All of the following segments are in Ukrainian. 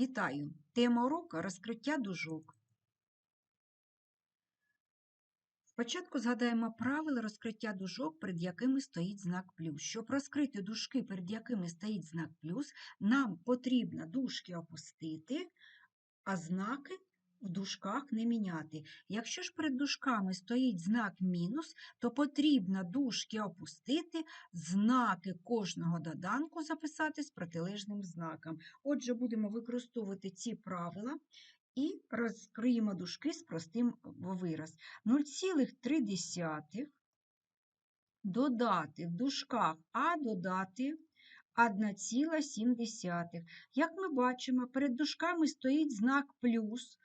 Вітаю! Тема урока розкриття дужок. Спочатку згадаємо правила розкриття дужок, перед якими стоїть знак плюс. Щоб розкрити дужки, перед якими стоїть знак плюс, нам потрібно дужки опустити, а знаки в дужках не міняти. Якщо ж перед дужками стоїть знак мінус, то потрібно дужки опустити, знаки кожного доданку записати з протилежним знаком. Отже, будемо використовувати ці правила і розкриємо дужки з простим вираз. 0,3 додати в дужках А додати 1,7. Як ми бачимо, перед дужками стоїть знак плюс.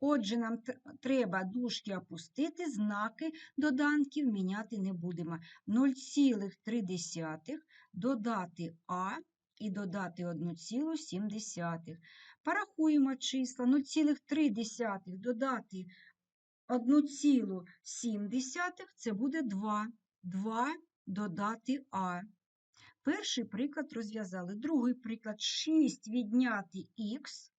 Отже, нам треба дужки опустити, знаки доданків міняти не будемо. 0,3 додати А і додати 1,7. Порахуємо числа 0,3 додати 1,7 це буде 2. 2 додати А. Перший приклад розв'язали. Другий приклад 6 відняти х.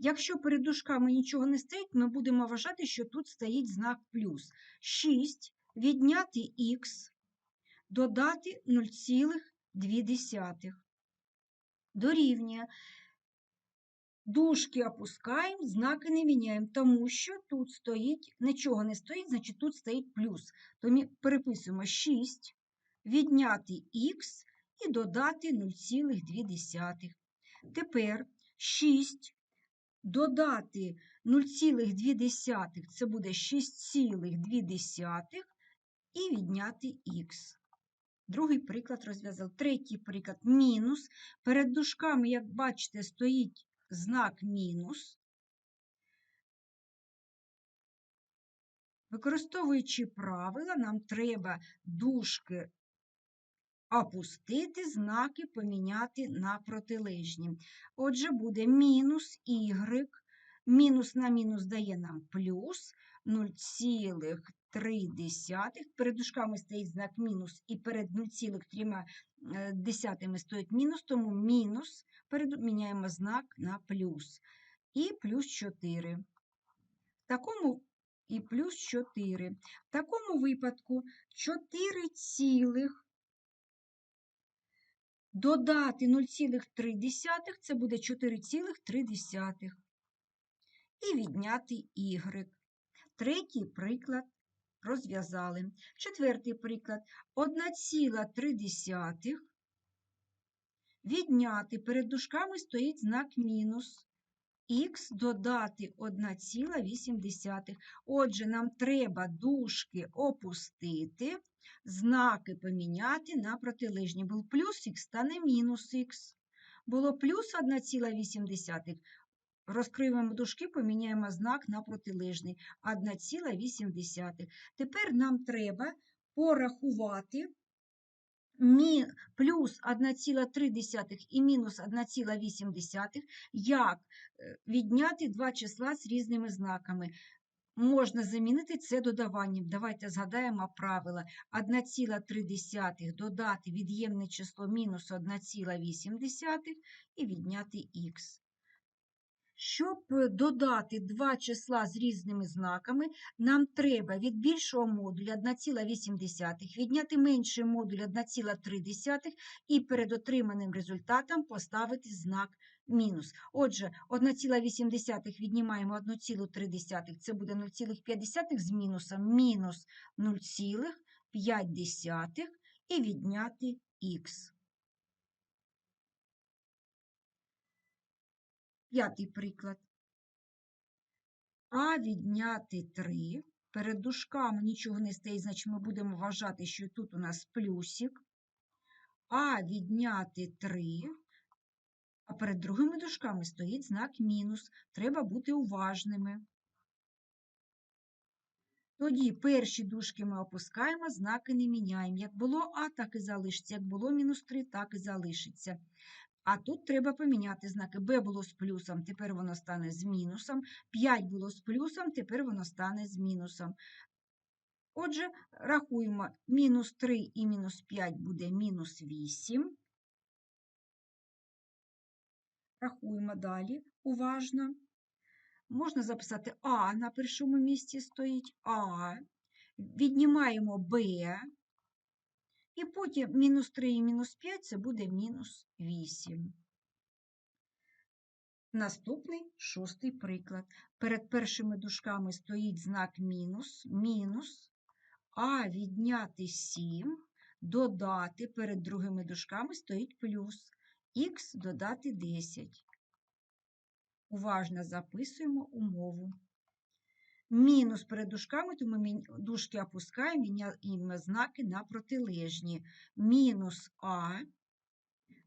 Якщо перед дужками нічого не стоїть, ми будемо вважати, що тут стоїть знак плюс. 6 відняти х, додати 0,2. Дорівнює. Дужки опускаємо, знаки не міняємо, тому що тут стоїть, нічого не стоїть, значить тут стоїть плюс. То ми переписуємо 6, відняти х і додати 0,2. Тепер 6 додати 0,2 це буде 6,2 і відняти х. Другий приклад розв'язав. Третій приклад мінус. Перед дужками, як бачите, стоїть знак мінус. Використовуючи правила, нам треба дужки опустити, знаки поміняти на протилежні. Отже, буде мінус y, мінус на мінус дає нам плюс 0,3. Перед дужками стоїть знак мінус, і перед 0,3 стоїть мінус, тому мінус міняємо знак на плюс. І плюс 4. В такому і плюс 4. В такому випадку 4 цілих додати 0,3 це буде 4,3. І відняти y. Третій приклад розв'язали. Четвертий приклад 1,3 відняти перед дужками стоїть знак мінус. Х додати 1,8. Отже, нам треба дужки опустити, знаки поміняти на протилежні. Був плюс х, стане мінус х. Було плюс 1,8. Розкриємо дужки, поміняємо знак на протилежний 1,8. Тепер нам треба порахувати плюс 1,3 і мінус 1,8, як відняти два числа з різними знаками. Можна замінити це додаванням. Давайте згадаємо правила. 1,3 додати від'ємне число мінус 1,8 і відняти х. Щоб додати два числа з різними знаками, нам треба від більшого модуля 1,8 відняти менший модуль 1,3 і перед отриманим результатом поставити знак мінус. Отже, 1,8 віднімаємо 1,3, це буде 0,5 з мінусом мінус 0,5 і відняти х. П'ятий приклад. А відняти 3. Перед дужками нічого не стоїть, значить ми будемо вважати, що тут у нас плюсик. А відняти 3. А перед другими дужками стоїть знак мінус. Треба бути уважними. Тоді перші дужки ми опускаємо, знаки не міняємо. Як було А, так і залишиться. Як було мінус 3, так і залишиться. А тут треба поміняти знаки. Б було з плюсом, тепер воно стане з мінусом. 5 було з плюсом, тепер воно стане з мінусом. Отже, рахуємо, мінус 3 і мінус 5 буде мінус 8. Рахуємо далі уважно. Можна записати А на першому місці стоїть А. Віднімаємо Б. І потім мінус 3 і мінус 5 це буде мінус 8. Наступний шостий приклад. Перед першими дужками стоїть знак мінус, мінус, а відняти 7, додати перед другими дужками стоїть плюс, х додати 10. Уважно записуємо умову. Мінус перед дужками, то ми дужки опускаємо, міняємо знаки на протилежні. Мінус а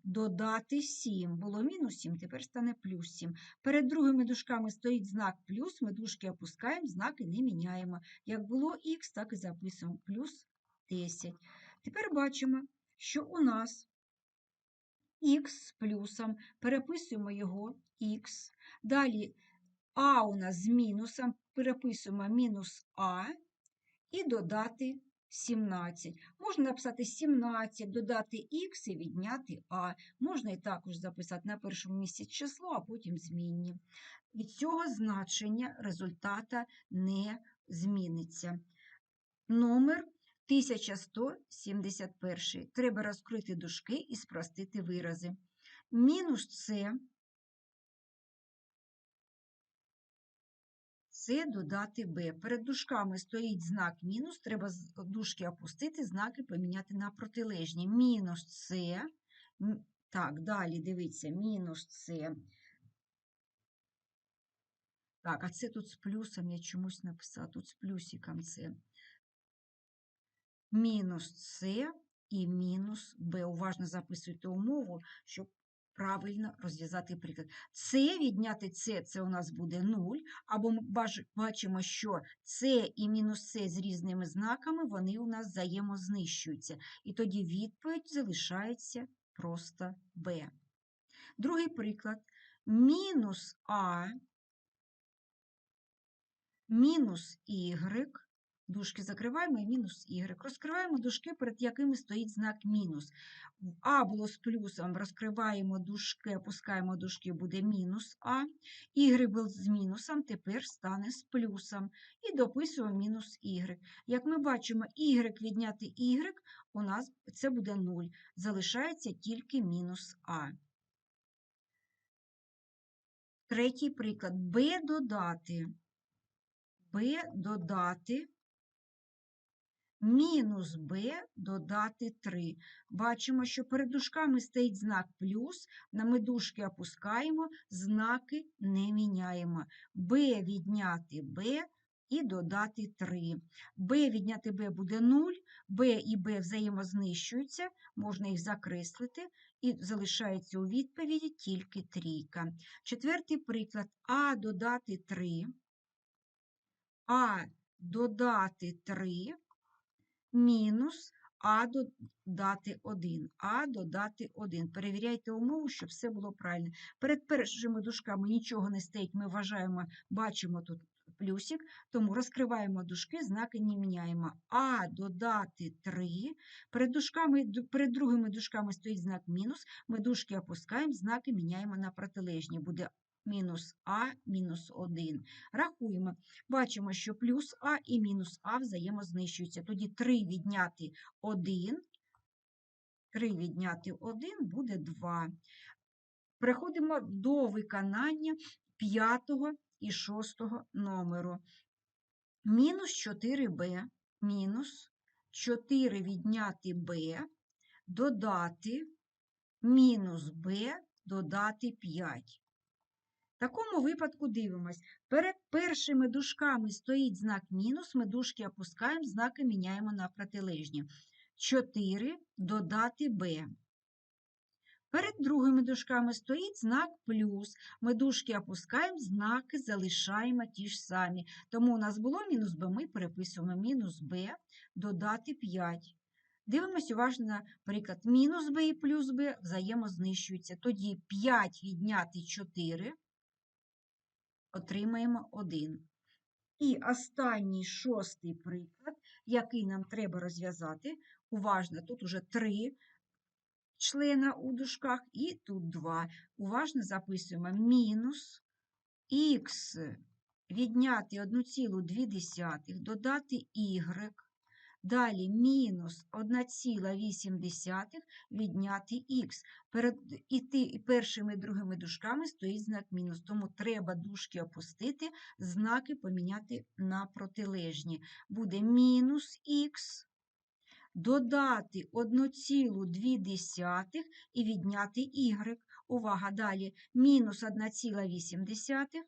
додати 7. Було мінус 7, тепер стане плюс 7. Перед другими дужками стоїть знак плюс, ми дужки опускаємо, знаки не міняємо. Як було х, так і записуємо плюс 10. Тепер бачимо, що у нас х з плюсом, переписуємо його х. Далі а у нас з мінусом, переписуємо мінус а і додати 17. Можна написати 17, додати х і відняти а. Можна і також записати на першому місці число, а потім змінні. Від цього значення результата не зміниться. Номер 1171. Треба розкрити дужки і спростити вирази. Мінус це це додати b. Перед дужками стоїть знак мінус, треба з- дужки опустити, знаки поміняти на протилежні. Мінус м, Так, далі дивіться, мінус це. Так, а це тут з плюсом я чомусь написала, тут з плюсиком це. Мінус це і мінус b. Уважно записуйте умову, щоб правильно розв'язати приклад. Це відняти це, це у нас буде 0, або ми бачимо, що це і мінус це з різними знаками, вони у нас взаємознищуються. І тоді відповідь залишається просто b. Другий приклад. Мінус а мінус y, дужки закриваємо і мінус y. Розкриваємо дужки, перед якими стоїть знак мінус. В А було з плюсом, розкриваємо дужки, опускаємо дужки, буде мінус А. Y був з мінусом, тепер стане з плюсом. І дописуємо мінус y. Як ми бачимо, y відняти y, у нас це буде 0. Залишається тільки мінус А. Третій приклад. b додати. b додати мінус b додати 3. Бачимо, що перед дужками стоїть знак плюс, на ми дужки опускаємо, знаки не міняємо. b відняти b і додати 3. b відняти b буде 0, b і b взаємознищуються, можна їх закреслити, і залишається у відповіді тільки трійка. Четвертий приклад а додати 3. А додати 3 мінус А додати 1. А додати 1. Перевіряйте умову, щоб все було правильно. Перед першими дужками нічого не стоїть, ми вважаємо, бачимо тут плюсик, тому розкриваємо дужки, знаки не міняємо. А додати 3. Перед, дужками, перед другими дужками стоїть знак мінус, ми дужки опускаємо, знаки міняємо на протилежні. Буде мінус А, мінус 1. Рахуємо. Бачимо, що плюс А і мінус А взаємознищуються. Тоді 3 відняти 1, 3 відняти 1 буде 2. Переходимо до виконання п'ятого і шостого номеру. Мінус 4b, мінус 4 відняти b, додати мінус b, додати 5. В такому випадку дивимось. Перед першими дужками стоїть знак мінус, ми дужки опускаємо, знаки міняємо на протилежні. 4 додати b. Перед другими дужками стоїть знак плюс. Ми дужки опускаємо, знаки залишаємо ті ж самі. Тому у нас було мінус b, ми переписуємо мінус b, додати 5. Дивимося уважно на приклад. Мінус b і плюс b взаємознищуються. Тоді 5 відняти 4 отримаємо 1. І останній шостий приклад, який нам треба розв'язати. Уважно, тут уже три члена у дужках, і тут 2. Уважно записуємо мінус х відняти 1,2, додати y, далі мінус 1,8 відняти х. Перед і ти, першими і другими дужками стоїть знак мінус, тому треба дужки опустити, знаки поміняти на протилежні. Буде мінус х, додати 1,2 і відняти y. Увага, далі мінус 1,8,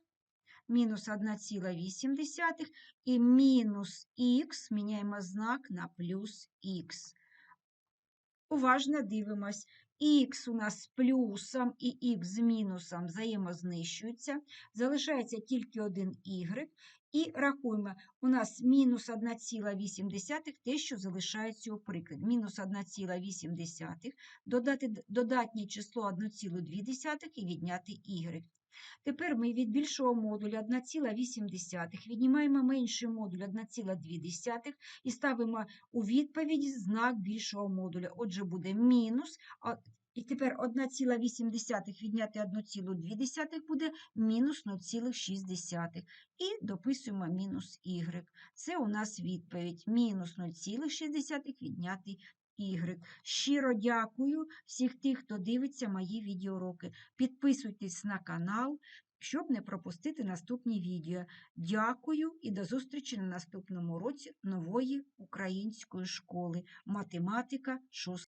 мінус 1,8 і мінус х, міняємо знак на плюс х. Уважно дивимось. Х у нас з плюсом і х з мінусом взаємознищуються. Залишається тільки один y. І рахуємо, у нас мінус 1,8 те, що залишається у прикладі. Мінус 1,8, додати додатнє число 1,2 і відняти y. Тепер ми від більшого модуля 1,8 віднімаємо менший модуль 1,2 і ставимо у відповіді знак більшого модуля. Отже, буде мінус. І тепер 1,8 відняти 1,2 буде мінус 0,6. І дописуємо мінус y. Це у нас відповідь. Мінус 0,6 відняти y. Щиро дякую всіх тих, хто дивиться мої відеоуроки. Підписуйтесь на канал, щоб не пропустити наступні відео. Дякую і до зустрічі на наступному році нової української школи. Математика 6